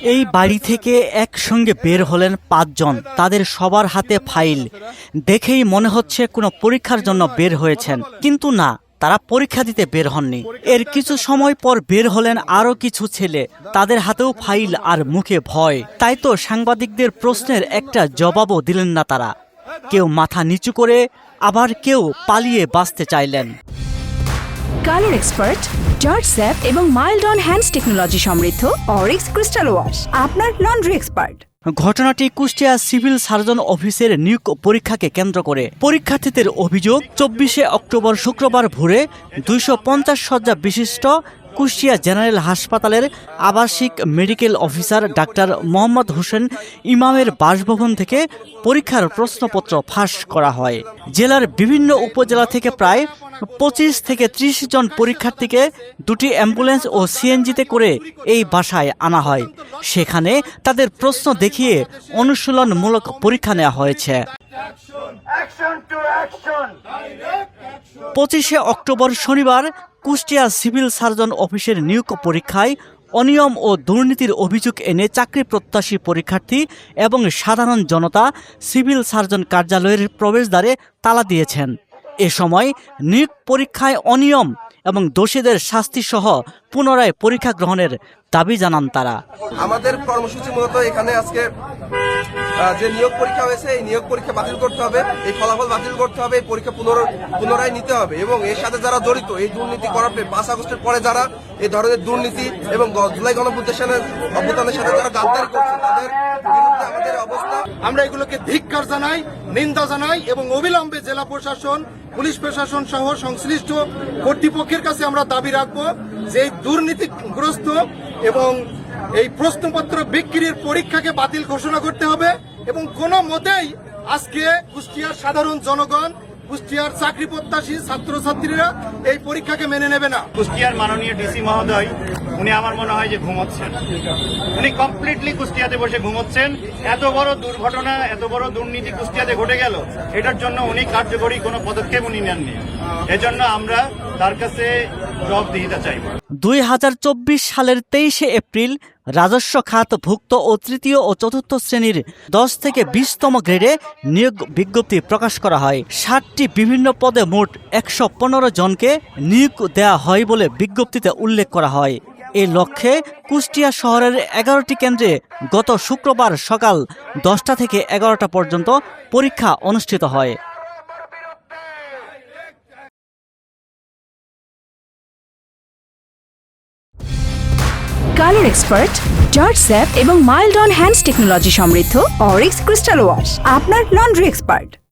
এই বাড়ি থেকে একসঙ্গে বের হলেন পাঁচজন। তাদের সবার হাতে ফাইল। দেখেই মনে হচ্ছে কোনো পরীক্ষার জন্য বের হয়েছেন। কিন্তু না, তারা পরীক্ষা দিতে বের হননি। এর কিছু সময় পর বের হলেন আরও কিছু ছেলে। তাদের হাতেও ফাইল আর মুখে ভয়। তাই তো সাংবাদিকদের প্রশ্নের একটা জবাবও দিলেন না তারা। কেউ মাথা নিচু করে আবার কেউ পালিয়ে বাঁচতে চাইলেন। কালার এক্সপার্ট, জর্জ স্যাপ এবং মাইল্ড অন হ্যান্ডস টেকনোলজি সমৃদ্ধ অরিক্স ক্রিস্টাল ওয়াশ, আপনার লন্ড্রি এক্সপার্ট। ঘটনাটি কুষ্টিয়া সিভিল সার্জন অফিসের নিয়োগ পরীক্ষাকে কেন্দ্র করে। পরীক্ষার্থীদের অভিযোগ, চব্বিশে অক্টোবর শুক্রবার ভোরে দুইশো পঞ্চাশ শয্যা বিশিষ্ট কুষ্টিয়া জেনারেল হাসপাতালের আবাসিক মেডিকেল অফিসার ডাক্তার মোহাম্মদ হোসেন ইমামের বাসভবন থেকে পরীক্ষার প্রশ্নপত্র ফাঁস করা হয়। জেলার বিভিন্ন উপজেলা থেকে প্রায় পঁচিশ থেকে ত্রিশ জন পরীক্ষার্থীকে দুটি অ্যাম্বুলেন্স ও সিএনজিতে করে এই বাসায় আনা হয়। সেখানে তাদের প্রশ্ন দেখিয়ে অনুশীলনমূলক পরীক্ষা নেওয়া হয়েছে। পঁচিশে অক্টোবর শনিবার কুষ্টিয়া সিভিল সার্জন অফিসের নিয়োগ পরীক্ষায় অনিয়ম ও দুর্নীতির অভিযোগ এনে চাকরি প্রত্যাশী পরীক্ষার্থী এবং সাধারণ জনতা সিভিল সার্জন কার্যালয়ের প্রবেশদ্বারে তালা দিয়েছেন। এ সময় নিয়োগ পরীক্ষায় অনিয়ম এবং দোষীদের শাস্তি সহ পুনরায় পরীক্ষা গ্রহণের দাবি জানান তারা। আমাদের কর্মসূচি মূলত এখানে আজকে যে নিয়োগ পরীক্ষা হয়েছে, এই নিয়োগ পরীক্ষা বাতিল করতে হবে, এই ফলাফল বাতিল করতে হবে, এই পরীক্ষা পুনর- পুনরায় নিতে হবে। এবং এর সাথে যারা জড়িত, এই দুর্নীতি করার পরে পাঁচ আগস্টের পরে যারা এই ধরনের দুর্নীতি এবং জুলাই গণপ্রতিষ্ঠানের অভ্যুত্থানের সাথে যারা গাদ্দারি করছে, তাদের আমাদের অবস্থা। আমরা এগুলোকে ধিক্কার জানাই, নিন্দা জানাই এবং অবিলম্বে জেলা প্রশাসন, পুলিশ প্রশাসন সহ সংশ্লিষ্ট কর্তৃপক্ষের কাছে আমরা দাবি রাখব যে দুর্নীতিগ্রস্ত এবং এই প্রশ্নপত্র বিক্রির পরীক্ষাকে বাতিল ঘোষণা করতে হবে এবং কোনো মতেই আজকে কুষ্টিয়ার সাধারণ জনগণ, কুষ্টিয়ার চাকরি প্রত্যাশী ছাত্রছাত্রীরা এই পরীক্ষাকে মেনে নেবে না। কুষ্টিয়ার মাননীয় ডিসি মহোদয় উনি আমার মনে হয় যে ঘুমোচ্ছেন। উনি কমপ্লিটলি কুষ্টিয়াতে বসে ঘুমোচ্ছেন। এত বড় দুর্ঘটনা, এত বড় দুর্নীতি কুষ্টিয়াতে ঘটে গেল, এটার জন্য উনি কার্যকরী কোনো পদক্ষেপ উনি নেননি। এজন্য আমরা তার কাছে জবাবদিহিতা চাইব। দুই হাজার চব্বিশ সালের তেইশে এপ্রিল, রাজস্ব খাত ভুক্ত ও তৃতীয় ও চতুর্থ শ্রেণির দশ থেকে বিশতম গ্রেডে নিয়োগ বিজ্ঞপ্তি প্রকাশ করা হয়। ষাটটি বিভিন্ন পদে মোট একশো পনেরো জনকে নিয়োগ দেওয়া হয় বলে বিজ্ঞপ্তিতে উল্লেখ করা হয়। এই লক্ষ্যে কুষ্টিয়া শহরের এগারোটি কেন্দ্রে গত শুক্রবার সকাল দশটা থেকে এগারোটা পর্যন্ত পরীক্ষা অনুষ্ঠিত হয়। কালার এক্সপার্ট জর্জ স্যাপ এবং মাইল্ড অন হ্যান্ডস টেকনোলজি সমৃদ্ধ অরিক্স ক্রিস্টাল ওয়াশ, আপনার লন্ড্রি এক্সপার্ট।